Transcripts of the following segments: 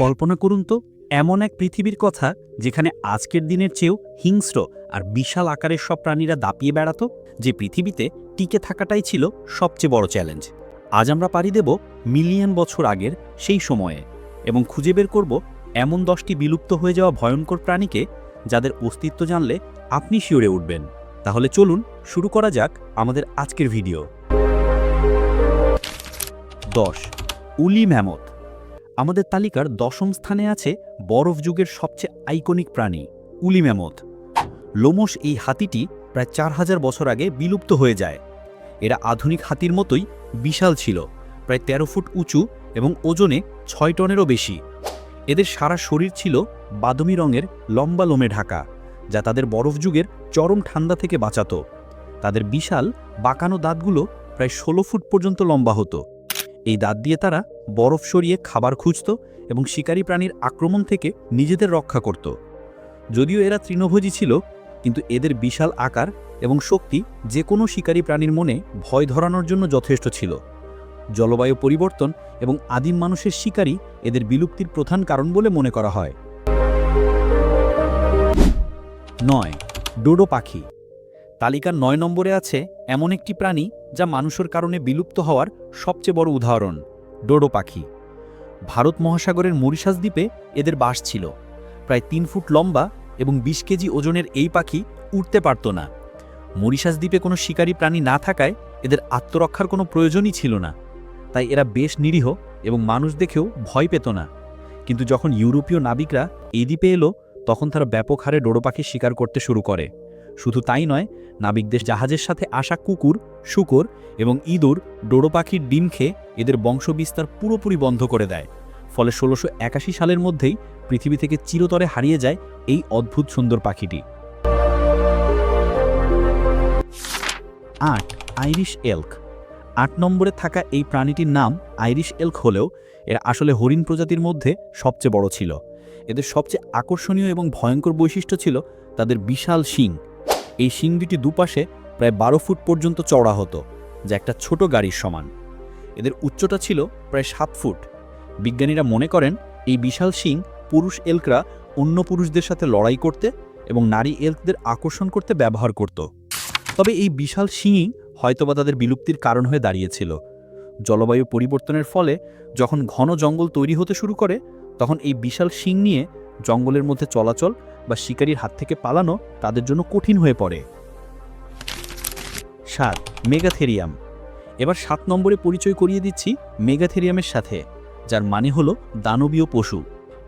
কল্পনা করুন তো, এমন এক পৃথিবীর কথা যেখানে আজকের দিনের চেয়েও হিংস্র আর বিশাল আকারের সব প্রাণীরা দাপিয়ে বেড়াতো, যে পৃথিবীতে টিকে থাকাটাই ছিল সবচেয়ে বড় চ্যালেঞ্জ। আজ আমরা পারি দেব মিলিয়ন বছর আগের সেই সময়ে এবং খুঁজে বের করব এমন দশটি বিলুপ্ত হয়ে যাওয়া ভয়ঙ্কর প্রাণীকে যাদের অস্তিত্ব জানলে আপনি শিওরে উঠবেন। তাহলে চলুন শুরু করা যাক আমাদের আজকের ভিডিও। দশ, উলি ম্যামথ। আমাদের তালিকার দশম স্থানে আছে বরফ যুগের সবচেয়ে আইকনিক প্রাণী উলি ম্যামথ লোমস এই হাতিটি প্রায় চার হাজার বছর আগে বিলুপ্ত হয়ে যায়। এরা আধুনিক হাতির মতোই বিশাল ছিল, প্রায় ১৩ ফুট উঁচু এবং ওজনে ছয় টনেরও বেশি। এদের সারা শরীর ছিল বাদমি রঙের লম্বা লোমে ঢাকা, যা তাদের বরফ যুগের চরম ঠান্ডা থেকে বাঁচাতো। তাদের বিশাল বাঁকানো দাঁতগুলো প্রায় ষোলো ফুট পর্যন্ত লম্বা হতো। এই দাঁত দিয়ে তারা বরফ সরিয়ে খাবার খুঁজত এবং শিকারী প্রাণীর আক্রমণ থেকে নিজেদের রক্ষা করত। যদিও এরা তৃণভোজী ছিল, কিন্তু এদের বিশাল আকার এবং শক্তি যে কোনো শিকারী প্রাণীর মনে ভয় ধরানোর জন্য যথেষ্ট ছিল। জলবায়ু পরিবর্তন এবং আদিম মানুষের শিকারই এদের বিলুপ্তির প্রধান কারণ বলে মনে করা হয়। নয়, ডোডো পাখি। তালিকার নয় নম্বরে আছে এমন একটি প্রাণী যা মানুষের কারণে বিলুপ্ত হওয়ার সবচেয়ে বড় উদাহরণ। ডোডো পাখি। ভারত মহাসাগরের মরিশাস দ্বীপে এদের বাস ছিল। প্রায় তিন ফুট লম্বা এবং ২০ কেজি ওজনের এই পাখি উঠতে পারত না। মরিশাস দ্বীপে কোনো শিকারী প্রাণী না থাকায় এদের আত্মরক্ষার কোনো প্রয়োজনই ছিল না। তাই এরা বেশ নিরীহ এবং মানুষ দেখেও ভয় পেত না। কিন্তু যখন ইউরোপীয় নাবিকরা এই দ্বীপে এলো, তখন তারা ব্যাপক হারে ডোডো পাখি শিকার করতে শুরু করে। শুধু তাই নয়, নাবিকদের জাহাজের সাথে আসা কুকুর শুকর এবং ইঁদুর ডোডো পাখির ডিম খেয়ে এদের বংশবিস্তার পুরোপুরি বন্ধ করে দেয়। ফলে ষোলোশো সালের মধ্যেই পৃথিবী থেকে চিরতরে হারিয়ে যায় এই অদ্ভুত সুন্দর পাখিটি। আট, আইরিশ এল্ক। আট নম্বরে থাকা এই প্রাণীটির নাম আইরিশ এল্ক হলেও এরা আসলে হরিণ প্রজাতির মধ্যে সবচেয়ে বড় ছিল। এদের সবচেয়ে আকর্ষণীয় এবং ভয়ঙ্কর বৈশিষ্ট্য ছিল তাদের বিশাল শিং। এই শিং দুটি দুপাশে প্রায় বারো ফুট পর্যন্ত চওড়া হতো, যা একটা ছোট গাড়ির সমান। এদের উচ্চতা ছিল প্রায় সাত ফুট। বিজ্ঞানীরা মনে করেন, এই বিশাল শিং পুরুষ এলকরা অন্য পুরুষদের সাথে লড়াই করতে এবং নারী এলকদের আকর্ষণ করতে ব্যবহার করত। তবে এই বিশাল শিংই হয়তোবা তাদের বিলুপ্তির কারণ হয়ে দাঁড়িয়েছিল। জলবায়ু পরিবর্তনের ফলে যখন ঘন জঙ্গল তৈরি হতে শুরু করে, তখন এই বিশাল শিং নিয়ে জঙ্গলের মধ্যে চলাচল বা শিকারীর হাত থেকে পালানো তাদের জন্য কঠিন হয়ে পড়ে। সাত, মেগাথেরিয়াম। এবার সাত নম্বরে পরিচয় করিয়ে দিচ্ছি মেগাথেরিয়ামের সাথে, যার মানে হলো দানবীয় পশু।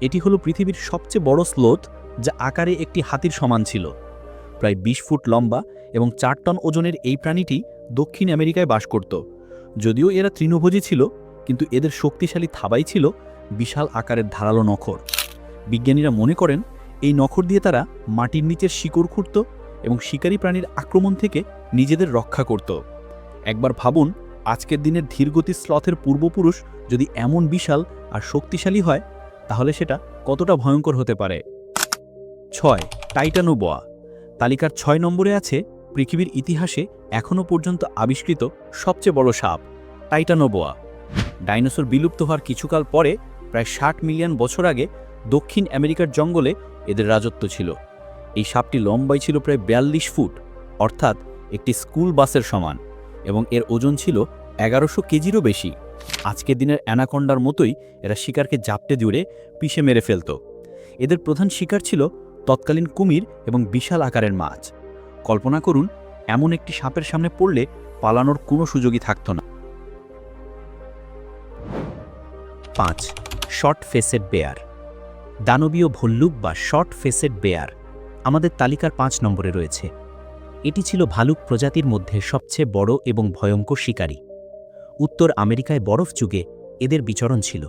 এটি হলো পৃথিবীর সবচেয়ে বড় স্লোথ, যা আকারে একটি হাতির সমান ছিল। প্রায় ২০ ফুট লম্বা এবং চার টন ওজনের এই প্রাণীটি দক্ষিণ আমেরিকায় বাস করত। যদিও এরা তৃণভোজী ছিল, কিন্তু এদের শক্তিশালী থাবাই ছিল বিশাল আকারের ধারালো নখর। বিজ্ঞানীরা মনে করেন, এই নখর দিয়ে তারা মাটির নিচের শিকড় খুঁড়ত এবং শিকারী প্রাণীর আক্রমণ থেকে নিজেদের রক্ষা করত। একবার ভাবুন, আজকের দিনের ধীরগতির স্লথের পূর্বপুরুষ যদি এমন বিশাল আর শক্তিশালী হয়, তাহলে সেটা কতটা ভয়ঙ্কর হতে পারে? ছয়, টাইটানোবোয়া। তালিকার ছয় নম্বরে আছে পৃথিবীর ইতিহাসে এখনও পর্যন্ত আবিষ্কৃত সবচেয়ে বড় সাপ, টাইটানোবোয়া। ডাইনোসর বিলুপ্ত হওয়ার কিছুকাল পরে প্রায় ষাট মিলিয়ন বছর আগে দক্ষিণ আমেরিকার জঙ্গলে এদের রাজত্ব ছিল। এই সাপটি লম্বাই ছিল প্রায় বিয়াল্লিশ ফুট, অর্থাৎ একটি স্কুল বাসের সমান এবং এর ওজন ছিল এগারোশো কেজিরও বেশি। আজকের দিনের অ্যানাকন্ডার মতোই এরা শিকারকে জাপটে জুড়ে পিষে মেরে ফেলত। এদের প্রধান শিকার ছিল তৎকালীন কুমির এবং বিশাল আকারের মাছ। কল্পনা করুন, এমন একটি সাপের সামনে পড়লে পালানোর কোনো সুযোগই থাকত না। পাঁচ শর্ট ফেসেড বেয়ার। দানবীয় ভল্লুক বা শর্ট ফেসেড বেয়ার। আমাদের তালিকার পাঁচ নম্বরে রয়েছে। এটি ছিল ভালুক প্রজাতির মধ্যে সবচেয়ে বড় এবং ভয়ঙ্কর শিকারী। উত্তর আমেরিকায় বরফ যুগে এদের বিচরণ ছিল।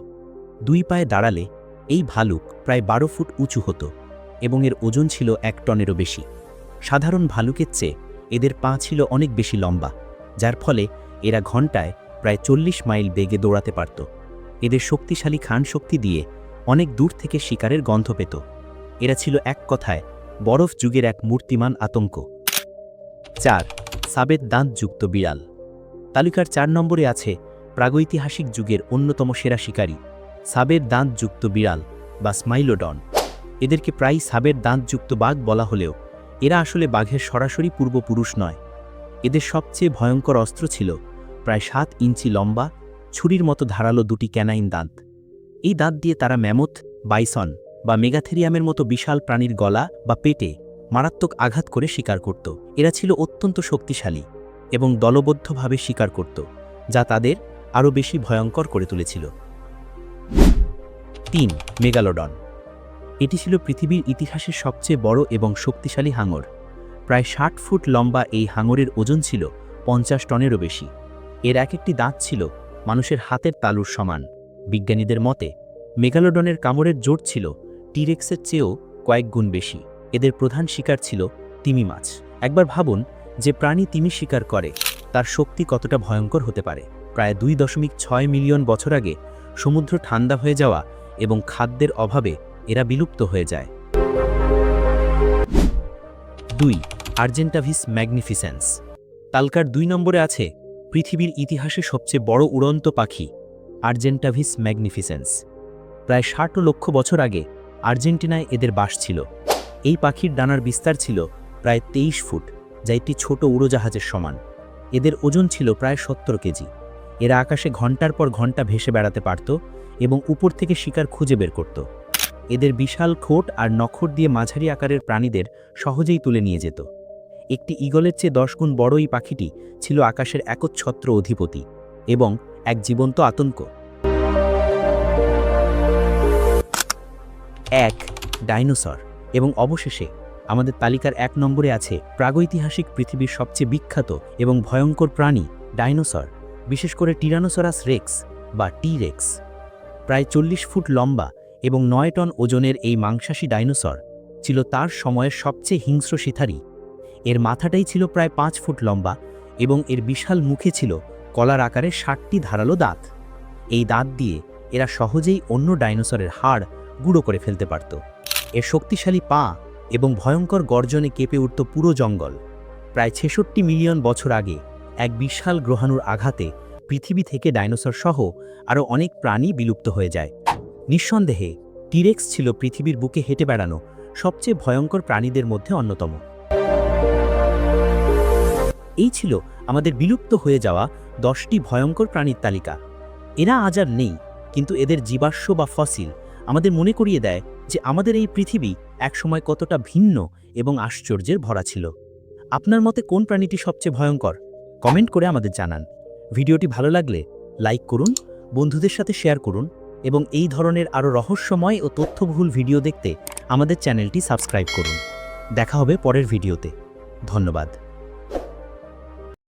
দুই পায়ে দাঁড়ালে এই ভালুক প্রায় বারো ফুট উঁচু হতো এবং এর ওজন ছিল এক টনেরও বেশি। সাধারণ ভালুকের চেয়ে এদের পা ছিল অনেক বেশি লম্বা, যার ফলে এরা ঘন্টায় প্রায় চল্লিশ মাইল বেগে দৌড়াতে পারত। এদের শক্তিশালী খান শক্তি দিয়ে অনেক দূর থেকে শিকারের গন্ধ পেত। এরা ছিল এক কথায় বরফ যুগের এক মূর্তিমান আতঙ্ক। চার, সাবেদ দাঁতযুক্ত বিড়াল। তালিকার চার নম্বরে আছে প্রাগৈতিহাসিক যুগের অন্যতম সেরা শিকারী সাবের দাঁতযুক্ত বিড়াল বা স্মাইলোডন। এদেরকে প্রায় সাবের দাঁতযুক্ত বাঘ বলা হলেও এরা আসলে বাঘের সরাসরি পূর্বপুরুষ নয়। এদের সবচেয়ে ভয়ঙ্কর অস্ত্র ছিল প্রায় সাত ইঞ্চি লম্বা, ছুরির মতো ধারালো দুটি ক্যানাইন দাঁত। এই দাঁত দিয়ে তারা ম্যামথ, বাইসন বা মেগাথেরিয়ামের মতো বিশাল প্রাণীর গলা বা পেটে মারাত্মক আঘাত করে শিকার করত। এরা ছিল অত্যন্ত শক্তিশালী এবং দলবদ্ধভাবে শিকার করত, যা তাদের আরও বেশি ভয়ঙ্কর করে তুলেছিল। তিন, মেগালোডন। এটি ছিল পৃথিবীর ইতিহাসের সবচেয়ে বড় এবং শক্তিশালী হাঙর। প্রায় ষাট ফুট লম্বা এই হাঙরের ওজন ছিল পঞ্চাশ টনেরও বেশি। এর এক একটি দাঁত ছিল মানুষের হাতের তালুর সমান। বিজ্ঞানীদের মতে, মেগালোডনের কামড়ের জোর ছিল টিরেক্সের চেয়েও কয়েক গুণ বেশি। এদের প্রধান শিকার ছিল তিমি মাছ। একবার ভাবুন যে প্রাণী তিমি শিকার করে, তার শক্তি কতটা ভয়ঙ্কর হতে পারে। প্রায় দুই দশমিক ছয় মিলিয়ন বছর আগে সমুদ্র ঠান্ডা হয়ে যাওয়া এবং খাদ্যের অভাবে এরা বিলুপ্ত হয়ে যায়। দুই, আর্জেন্টাভিস ম্যাগনিফিসেন্স। তালকার দুই নম্বরে আছে পৃথিবীর ইতিহাসে সবচেয়ে বড় উড়ন্ত পাখি, আর্জেন্টাভিস ম্যাগনিফিসেন্স। প্রায় ষাট লক্ষ বছর আগে আর্জেন্টিনায় এদের বাস ছিল। এই পাখির ডানার বিস্তার ছিল প্রায় তেইশ ফুট, যা একটি ছোট উড়োজাহাজের সমান। এদের ওজন ছিল প্রায় সত্তর কেজি। এরা আকাশে ঘণ্টার পর ঘণ্টা ভেসে বেড়াতে পারত এবং উপর থেকে শিকার খুঁজে বের করত। এদের বিশাল ঠোঁট আর নখর দিয়ে মাঝারি আকারের প্রাণীদের সহজেই তুলে নিয়ে যেত। একটি ঈগলের চেয়ে দশ গুণ বড় এই পাখিটি ছিল আকাশের একচ্ছত্র অধিপতি এবং এক জীবন্ত আতঙ্ক। এক ডাইনোসর। এবং অবশেষে আমাদের তালিকার এক নম্বরে আছে প্রাগৈতিহাসিক পৃথিবীর সবচেয়ে বিখ্যাত এবং ভয়ঙ্কর প্রাণী, ডাইনোসর, বিশেষ করে টিরানোসরাস রেক্স বা টি রেক্স প্রায় চল্লিশ ফুট লম্বা এবং নয় টন ওজনের এই মাংসাশী ডাইনোসর ছিল তার সময়ের সবচেয়ে হিংস্র শিথারি। এর মাথাটাই ছিল প্রায় পাঁচ ফুট লম্বা এবং এর বিশাল মুখে ছিল কলার আকারে ষাটটি ধারালো দাঁত। এই দাঁত দিয়ে এরা সহজেই অন্য ডাইনোসরের হাড় গুঁড়ো করে ফেলতে পারত। এর শক্তিশালী পা এবং ভয়ঙ্কর গর্জনে কেঁপে উঠত পুরো জঙ্গল। প্রায় ছেষট্টি মিলিয়ন বছর আগে এক বিশাল গ্রহাণুর আঘাতে পৃথিবী থেকে ডাইনোসর সহ আরও অনেক প্রাণী বিলুপ্ত হয়ে যায়। নিঃসন্দেহে, টিরেক্স ছিল পৃথিবীর বুকে হেঁটে বেড়ানো সবচেয়ে ভয়ঙ্কর প্রাণীদের মধ্যে অন্যতম। এই ছিল আমাদের বিলুপ্ত হয়ে যাওয়া দশটি ভয়ঙ্কর প্রাণীর তালিকা। এরা আজ আর নেই, কিন্তু এদের জীবাশ্ম বা ফসিল। আমাদের মনে করিয়ে দেয় যে আমাদের এই পৃথিবী একসময় কতটা ভিন্ন এবং আশ্চর্যের ভরা ছিল। আপনার মতে কোন প্রাণীটি সবচেয়ে ভয়ঙ্কর? কমেন্ট করে আমাদের জানান। ভিডিওটি ভালো লাগলে লাইক করুন, বন্ধুদের সাথে শেয়ার করুন এবং এই ধরনের আরও রহস্যময় ও তথ্যবহুল ভিডিও দেখতে আমাদের চ্যানেলটি সাবস্ক্রাইব করুন। দেখা হবে পরের ভিডিওতে। ধন্যবাদ।